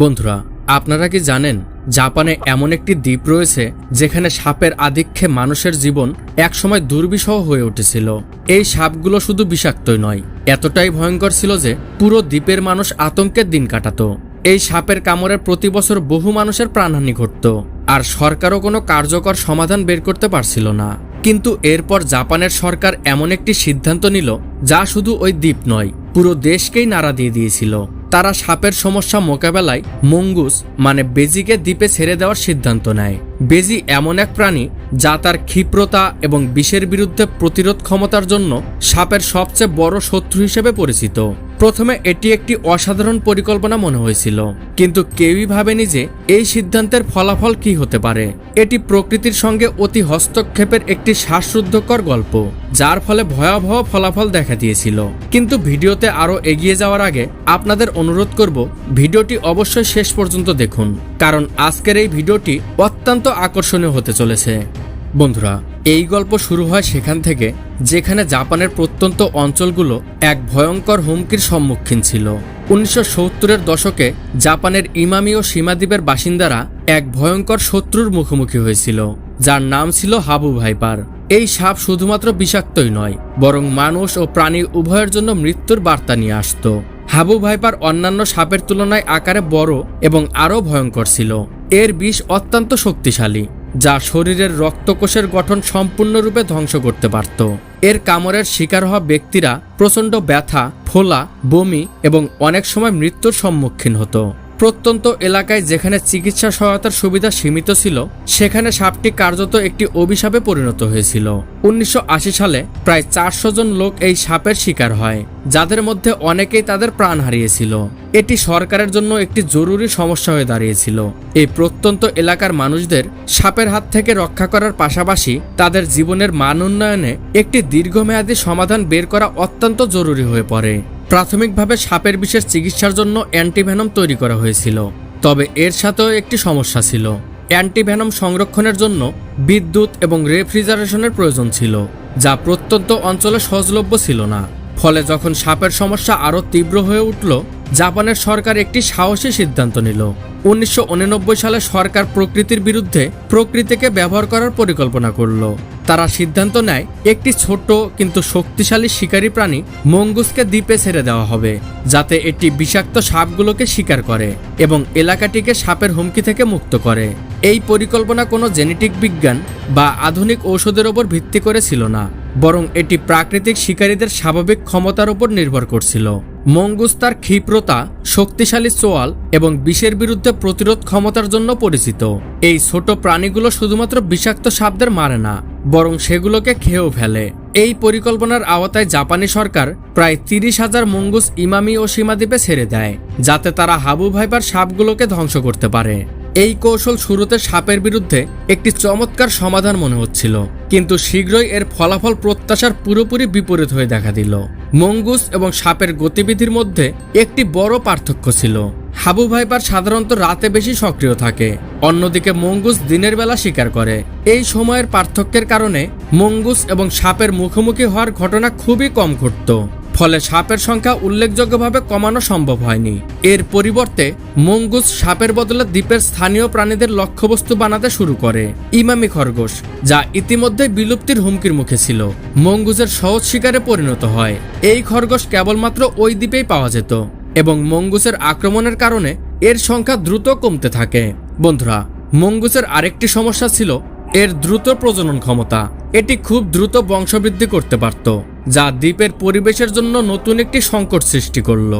বন্ধুরা, আপনারা কি জানেন, জাপানে এমন একটি দ্বীপ রয়েছে যেখানে সাপের আধিক্যে মানুষের জীবন একসময় দুর্বিষহ হয়ে উঠেছিল। এই সাপগুলো শুধু বিষাক্তই নয়, এতটাই ভয়ঙ্কর ছিল যে পুরো দ্বীপের মানুষ আতঙ্কের দিন কাটাত। এই সাপের কামড়ে প্রতি বছর বহু মানুষের প্রাণহানি ঘটত, আর সরকারও কোনো কার্যকর সমাধান বের করতে পারছিল না। কিন্তু এরপর জাপানের সরকার এমন একটি সিদ্ধান্ত নিল, যা শুধু ওই দ্বীপ নয়, পুরো দেশকেই নাড়া দিয়ে দিয়েছিল। তারা সাপের সমস্যা মোকাবেলায় মঙ্গুস মানে বেজিকে দ্বীপে ছেড়ে দেওয়ার সিদ্ধান্ত নেয়। বেজি এমন এক প্রাণী যা তার ক্ষিপ্রতা এবং বিষের বিরুদ্ধে প্রতিরোধ ক্ষমতার জন্য সাপের সবচেয়ে বড় শত্রু হিসেবে পরিচিত। প্রথমে এটি একটি অসাধারণ পরিকল্পনা মনে হয়েছিল। কিন্তু কেউই ভাবেনি যে এই সিদ্ধান্তের ফলাফল কি হতে পারে। এটি প্রকৃতির সঙ্গে অতি হস্তক্ষেপের একটি শ্বাসরুদ্ধকর গল্প, যার ফলে ভয়াবহ ফলাফল দেখা দিয়েছিল। কিন্তু ভিডিওতে আরও এগিয়ে যাওয়ার আগে আপনাদের অনুরোধ করব, ভিডিওটি অবশ্যই শেষ পর্যন্ত দেখুন, কারণ আজকের এই ভিডিওটি অত্যন্ত আকর্ষণীয় হতে চলেছে। বন্ধুরা এই গল্প শুরু হয় সেখান থেকে, যেখানে জাপানের প্রত্যন্ত অঞ্চলগুলো এক ভয়ঙ্কর হুমকির সম্মুখীন ছিল। উনিশশো দশকে জাপানের ইমামি ও সীমাদ্বীপের বাসিন্দারা এক ভয়ঙ্কর শত্রুর মুখোমুখি হয়েছিল, যার নাম ছিল হাবু ভাইপার। এই সাপ শুধুমাত্র বিষাক্তই নয়, বরং মানুষ ও প্রাণী উভয়ের জন্য মৃত্যুর বার্তা নিয়ে আসতো। হাবু ভাইপার অন্যান্য সাপের তুলনায় আকারে বড় এবং আরও ভয়ঙ্কর ছিল। এর বিষ অত্যন্ত শক্তিশালী। যা শরীরের রক্তকোষের গঠন সম্পূর্ণরূপে ধ্বংস করতে পারত। এর কামড়ের শিকার হওয়া ব্যক্তিরা প্রচণ্ড ব্যথা, ফোলা, বমি এবং অনেক সময় মৃত্যুর সম্মুখীন হতো। প্রত্যন্ত এলাকায় যেখানে চিকিৎসা সহায়তার সুবিধা সীমিত ছিল, সেখানে সাপটি কার্যত একটি অভিশাপে পরিণত হয়েছিল। উনিশশো আশি সালে প্রায় চারশো জন লোক এই সাপের শিকার হয়, যাদের মধ্যে অনেকেই তাদের প্রাণ হারিয়েছিল। এটি সরকারের জন্য একটি জরুরি সমস্যা হয়ে দাঁড়িয়েছিল। এই প্রত্যন্ত এলাকার মানুষদের সাপের হাত থেকে রক্ষা করার পাশাপাশি তাদের জীবনের মান উন্নয়নে একটি দীর্ঘমেয়াদী সমাধান বের করা অত্যন্ত জরুরি হয়ে পড়ে। প্রাথমিকভাবে সাপের বিশেষ চিকিৎসার জন্য অ্যান্টিভ্যানম তৈরি করা হয়েছিল। তবে এর সাথেও একটি সমস্যা ছিল। অ্যান্টিভ্যানম সংরক্ষণের জন্য বিদ্যুৎ এবং রেফ্রিজারেশনের প্রয়োজন ছিল, যা প্রত্যন্ত অঞ্চলে সহজলভ্য ছিল না। ফলে যখন সাপের সমস্যা আরও তীব্র হয়ে উঠল, জাপানের সরকার একটি সাহসী সিদ্ধান্ত নিল। উনিশশো উননব্বই সালে সরকার প্রকৃতির বিরুদ্ধে প্রকৃতিকে ব্যবহার করার পরিকল্পনা করল। তারা সিদ্ধান্ত নেয়, একটি ছোট কিন্তু শক্তিশালী শিকারী প্রাণী মঙ্গুসকে দ্বীপে ছেড়ে দেওয়া হবে, যাতে এটি বিষাক্ত সাপগুলোকে শিকার করে এবং এলাকাটিকে সাপের হুমকি থেকে মুক্ত করে। এই পরিকল্পনা কোনো জেনেটিক বিজ্ঞান বা আধুনিক ঔষধের ওপর ভিত্তি করে ছিল না, বরং এটি প্রাকৃতিক শিকারীদের স্বাভাবিক ক্ষমতার উপর নির্ভর করছিল। মঙ্গুস তার ক্ষিপ্রতা, শক্তিশালী চোয়াল এবং বিষের বিরুদ্ধে প্রতিরোধ ক্ষমতার জন্য পরিচিত। এই ছোট প্রাণীগুলো শুধুমাত্র বিষাক্ত সাপদের মারে না বরং সেগুলোকে খেয়েও ফেলে। এই পরিকল্পনার আওতায় জাপানি সরকার প্রায় তিরিশ হাজার মঙ্গুস ইমামি ও সীমাদ্বীপে ছেড়ে দেয়, যাতে তারা হাবু ভাইপার সাপগুলোকে ধ্বংস করতে পারে। এই কৌশল শুরুতে সাপের বিরুদ্ধে একটি চমৎকার সমাধান মনে হচ্ছিল, কিন্তু শীঘ্রই এর ফলাফল প্রত্যাশার পুরোপুরি বিপরীত হয়ে দেখা দিল। মঙ্গুস এবং সাপের গতিবিধির মধ্যে একটি বড় পার্থক্য ছিল। হাবু ভাইপার সাধারণত রাতে বেশি সক্রিয় থাকে। অন্যদিকে মঙ্গুস দিনের বেলা শিকার করে। এই সময়ের পার্থক্যের কারণে মঙ্গুস এবং সাপের মুখোমুখি হওয়ার ঘটনা খুবই কম ঘটত। ফলে সাপের সংখ্যা উল্লেখযোগ্যভাবে কমানো সম্ভব হয়নি। এর পরিবর্তে মঙ্গুস সাপের বদলে দ্বীপের স্থানীয় প্রাণীদের লক্ষ্যবস্তু বানাতে শুরু করে। ইমামি খরগোশ, যা ইতিমধ্যে বিলুপ্তির হুমকির মুখে ছিল। মঙ্গুসের সহজ শিকারে পরিণত হয়। এই খরগোশ কেবলমাত্র ওই দ্বীপেই পাওয়া যেত। এবং মঙ্গুসের আক্রমণের কারণে এর সংখ্যা দ্রুত কমতে থাকে। বন্ধুরা, মঙ্গুসের আরেকটি সমস্যা ছিল এর দ্রুত প্রজনন ক্ষমতা। এটি খুব দ্রুত বংশবৃদ্ধি করতে পারত, যা দ্বীপের পরিবেশের জন্য নতুন একটি সংকট সৃষ্টি করল।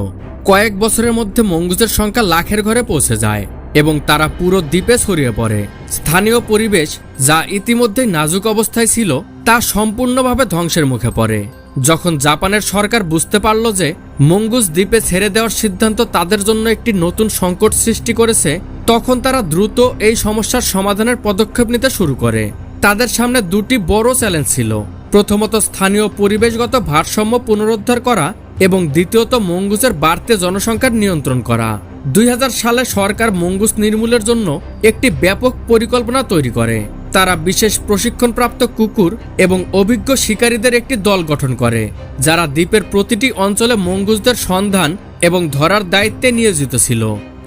কয়েক বছরের মধ্যে মঙ্গুসের সংখ্যা লাখের ঘরে পৌঁছে যায় এবং তারা পুরো দ্বীপে ছড়িয়ে পড়ে। স্থানীয় পরিবেশ যা ইতিমধ্যেই নাজুক অবস্থায় ছিল তা সম্পূর্ণভাবে ধ্বংসের মুখে পড়ে। যখন জাপানের সরকার বুঝতে পারল যে মঙ্গুস দ্বীপে ছেড়ে দেওয়ার সিদ্ধান্ত তাদের জন্য একটি নতুন সংকট সৃষ্টি করেছে, তখন তারা দ্রুত এই সমস্যার সমাধানের পদক্ষেপ নিতে শুরু করে। তাদের সামনে দুটি বড় চ্যালেঞ্জ ছিল। প্রথমত, স্থানীয় পরিবেশগত ভারসাম্য পুনরুদ্ধার করা এবং দ্বিতীয়ত, মঙ্গুসের বাড়তে জনসংখ্যার নিয়ন্ত্রণ করা। দুই হাজার সালে সরকার মঙ্গুস নির্মূলের জন্য একটি ব্যাপক পরিকল্পনা তৈরি করে। তারা বিশেষ প্রশিক্ষণপ্রাপ্ত কুকুর এবং অভিজ্ঞ শিকারীদের একটি দল গঠন করে, যারা দ্বীপের প্রতিটি অঞ্চলে মঙ্গুজদের সন্ধান এবং ধরার দায়িত্বে নিয়োজিত ছিল।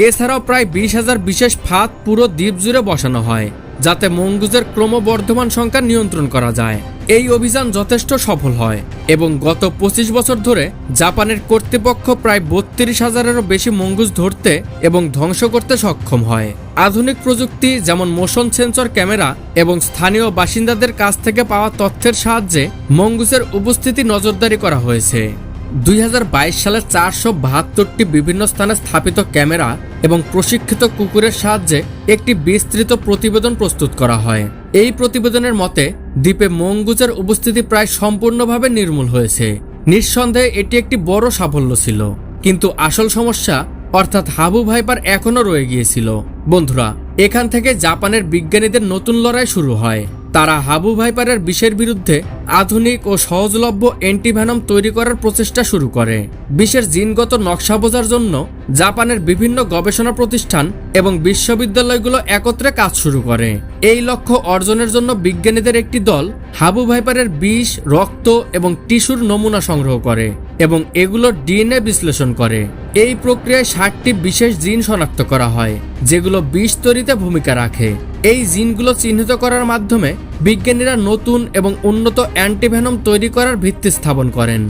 এছাড়াও প্রায় বিশ হাজার বিশেষ ফাঁদ পুরো দ্বীপ জুড়ে বসানো হয়, যাতে মঙ্গুজের ক্রমবর্ধমান সংখ্যা নিয়ন্ত্রণ করা যায়। এই অভিযান যথেষ্ট সফল হয় এবং গত পঁচিশ বছর ধরে জাপানের কর্তৃপক্ষ প্রায় বত্রিশ হাজারেরও বেশি মঙ্গুজ ধরতে এবং ধ্বংস করতে সক্ষম হয়। আধুনিক প্রযুক্তি যেমন মোশন সেন্সর ক্যামেরা এবং স্থানীয় বাসিন্দাদের কাছ থেকে পাওয়া তথ্যের সাহায্যে মঙ্গুসের উপস্থিতি নজরদারি করা হয়েছে। দুই হাজার বাইশ সালে চারশো বাহাত্তরটি বিভিন্ন স্থানে স্থাপিত ক্যামেরা এবং প্রশিক্ষিত কুকুরের সাহায্যে একটি বিস্তৃত প্রতিবেদন প্রস্তুত করা হয়। এই প্রতিবেদনের মতে, দ্বীপে মঙ্গুজের উপস্থিতি প্রায় সম্পূর্ণভাবে নির্মূল হয়েছে। নিঃসন্দেহে এটি একটি বড় সাফল্য ছিল। কিন্তু আসল সমস্যা অর্থাৎ হাবু ভাইপার এখনও রয়ে গিয়েছিল। বন্ধুরা, এখান থেকে জাপানের বিজ্ঞানীদের নতুন লড়াই শুরু হয়। তারা হাবু ভাইপারের বিষের বিরুদ্ধে আধুনিক ও সহজলভ্য অ্যান্টিভ্যানম তৈরি করার প্রচেষ্টা শুরু করে। বিষের জিনগত নকশা বোঝার জন্য জাপানের বিভিন্ন গবেষণা প্রতিষ্ঠান এবং বিশ্ববিদ্যালয়গুলো একত্রে কাজ শুরু করে। এই লক্ষ্য অর্জনের জন্য বিজ্ঞানীদের একটি দল হাবু ভাইপারের বিষ, রক্ত এবং টিস্যুর নমুনা সংগ্রহ করে। এবং এগুলোর ডিএনএ বিশ্লেষণ করে। এই প্রক্রিয়ায় ষাটটি বিশেষ জিন শনাক্ত করা হয়, যেগুলো বিষ তৈরিতে ভূমিকা রাখে। এই জিনগুলো চিহ্নিত করার মাধ্যমে বিজ্ঞানীরা নতুন এবং উন্নত অ্যান্টিভেনম তৈরি করার ভিত্তি স্থাপন করেন।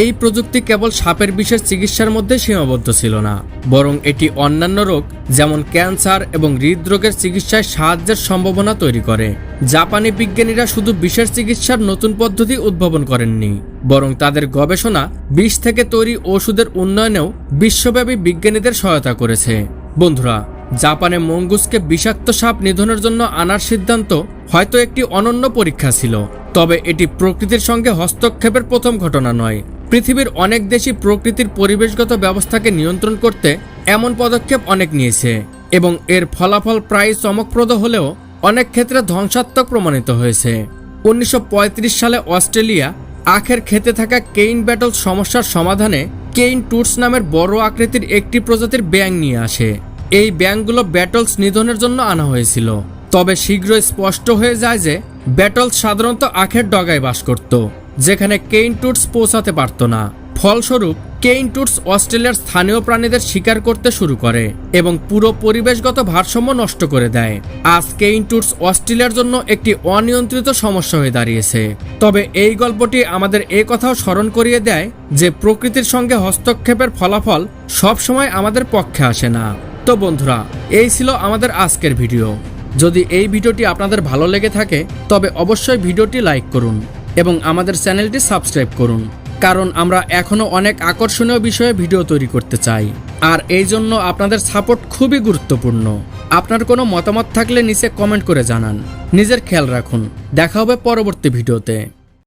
এই প্রযুক্তি কেবল সাপের বিষের চিকিৎসার মধ্যে সীমাবদ্ধ ছিল না, বরং এটি অন্যান্য রোগ, যেমন ক্যান্সার এবং হৃদরোগের চিকিৎসায় সাহায্যের সম্ভাবনা তৈরি করে। জাপানি বিজ্ঞানীরা শুধু বিষের চিকিৎসার নতুন পদ্ধতি উদ্ভাবন করেননি, বরং তাদের গবেষণা বিষ থেকে তৈরি ওষুধের উন্নয়নেও বিশ্বব্যাপী বিজ্ঞানীদের সহায়তা করেছে। বন্ধুরা, জাপানে মঙ্গুসকে বিষাক্ত সাপ নিধনের জন্য আনার সিদ্ধান্ত হয়তো একটি অনন্য পরীক্ষা ছিল, তবে এটি প্রকৃতির সঙ্গে হস্তক্ষেপের প্রথম ঘটনা নয়। পৃথিবীর অনেক দেশই প্রকৃতির পরিবেশগত ব্যবস্থাকে নিয়ন্ত্রণ করতে এমন পদক্ষেপ অনেক নিয়েছে এবং এর ফলাফল প্রায় চমকপ্রদ হলেও অনেক ক্ষেত্রে ধ্বংসাত্মক প্রমাণিত হয়েছে। উনিশশো পঁয়ত্রিশ সালে অস্ট্রেলিয়া আখের খেতে থাকা কেইন ব্যাটল সমস্যার সমাধানে কেইন টুটস নামের বড় আকৃতির একটি প্রজাতির ব্যাং নিয়ে আসে। এই ব্যাংকগুলো ব্যাটলস নিধনের জন্য আনা হয়েছিল। তবে শীঘ্রই স্পষ্ট হয়ে যায় যে ব্যাটলস সাধারণত আখের ডগায় বাস করত। যেখানে কেইন টুটস পৌঁছাতে পারত না। ফলস্বরূপ, কেইন টুটস অস্ট্রেলিয়ার স্থানীয় প্রাণীদের শিকার করতে শুরু করে এবং পুরো পরিবেশগত ভারসাম্য নষ্ট করে দেয়। আজ কেইন টুটস অস্ট্রেলিয়ার জন্য একটি অনিয়ন্ত্রিত সমস্যা হয়ে দাঁড়িয়েছে। তবে এই গল্পটি আমাদের এই কথাও স্মরণ করিয়ে দেয় যে প্রকৃতির সঙ্গে হস্তক্ষেপের ফলাফল সবসময় আমাদের পক্ষে আসে না। তো বন্ধুরা, এই ছিল আমাদের আজকের ভিডিও। যদি এই ভিডিওটি আপনাদের ভালো লেগে থাকে, তবে অবশ্যই ভিডিওটি লাইক করুন। এবং আমাদের চ্যানেলটি সাবস্ক্রাইব করুন, কারণ আমরা এখনও অনেক আকর্ষণীয় বিষয়ে ভিডিও তৈরি করতে চাই। আর এই জন্য আপনাদের সাপোর্ট খুবই গুরুত্বপূর্ণ। আপনার কোনো মতামত থাকলে নিচে কমেন্ট করে জানান। নিজের খেয়াল রাখুন। দেখা হবে পরবর্তী ভিডিওতে।